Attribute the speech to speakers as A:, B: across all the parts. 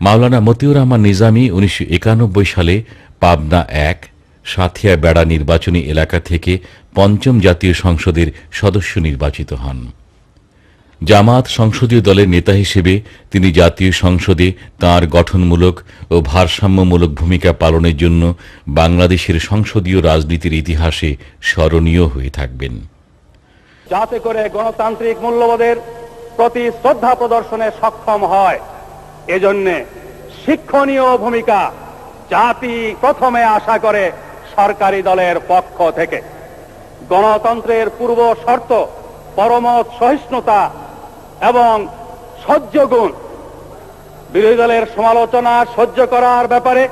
A: মাওলানা মতিউর রহমান নিজামী উনিশশো সালে পাবনা এক, সাথিয়া বেড়া নির্বাচনী এলাকা থেকে পঞ্চম জাতীয় সংসদের সদস্য নির্বাচিত হন। জামাত সংসদীয় দলের নেতা হিসেবে তিনি জাতীয় সংসদে তার গঠনমূলক ও ভারসাম্যমূলক ভূমিকা পালনের জন্য বাংলাদেশের সংসদীয় রাজনীতির ইতিহাসে স্মরণীয় হয়ে থাকবেন।
B: যাতে করে গণতান্ত্রিক মূল্যবোধের প্রতি শ্রদ্ধা প্রদর্শনে সক্ষম হয়। এজন্যে শিক্ষণীয় ভূমিকা জাতি প্রথমে আশা করে সরকারি দলের পক্ষ থেকে। গণতন্ত্রের পূর্ব শর্ত, পরমত সহিষ্ণুতা এবং সহ্য গুণ। বিরোধী দলের সমালোচনা সহ্য করার ব্যাপারে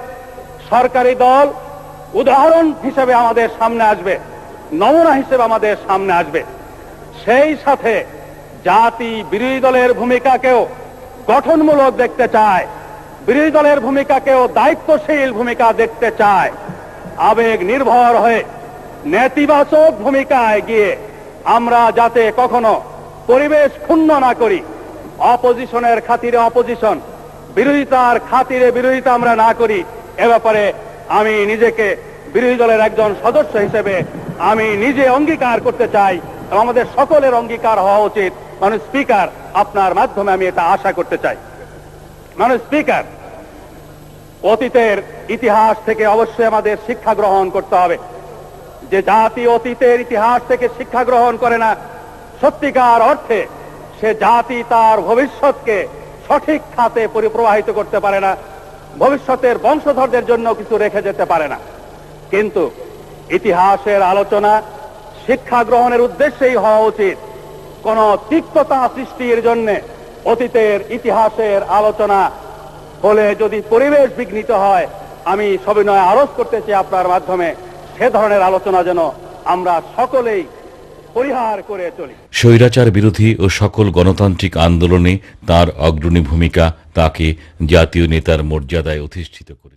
B: সরকারি দল উদাহরণ হিসেবে আমাদের সামনে আসবে, নমুনা হিসেবে আমাদের সামনে আসবে। সেই সাথে জাতি বিরোধী দলের ভূমিকাকেও গঠনমূলক দেখতে চায়। বিরোধী দলের ভূমিকাকেও দায়িত্বশীল ভূমিকা দেখতে চায়। আবেগ নির্ভর হয়ে নেতিবাচক ভূমিকায় গিয়ে আমরা যাতে কখনো পরিবেশ ক্ষুণ্ণ না করি, অপোজিশনের খাতিরে অপোজিশন, বিরোধিতার খাতিরে বিরোধিতা আমরা না করি, এ ব্যাপারে আমি নিজেকে বিরোধী দলের একজন সদস্য হিসেবে আমি নিজে অঙ্গীকার করতে চাই। আমাদের সকলের অঙ্গীকার হওয়া উচিত। মানুষ স্পিকার, আপনার মাধ্যমে আমি এটা আশা করতে চাই। মানুষ স্পিকার, অতীতের ইতিহাস থেকে অবশ্যই আমাদের শিক্ষা গ্রহণ করতে হবে। যে জাতি অতীতের ইতিহাস থেকে শিক্ষা গ্রহণ করে না, সত্যিকার অর্থে সে জাতি তার ভবিষ্যৎকে সঠিক খাতে পরিপ্রবাহিত করতে পারে না, ভবিষ্যতের বংশধরদের জন্য কিছু রেখে যেতে পারে না। কিন্তু ইতিহাসের আলোচনা শিক্ষা গ্রহণের উদ্দেশ্যেই হওয়া উচিত। কোন তিক্ততা সৃষ্টির জন্য অতীতের ইতিহাসের আলোচনা হলে যদি পরিবেশ বিঘ্নিত হয়, আমি সবিনয় আরোপ করতে চাই আপনার মাধ্যমে, সে ধরনের আলোচনা যেন আমরা সকলেই পরিহার করে চলি।
A: স্বৈরাচার বিরোধী ও সকল গণতান্ত্রিক আন্দোলনে তার অগ্রণী ভূমিকা তাকে জাতীয় নেতার মর্যাদায় অধিষ্ঠিত করে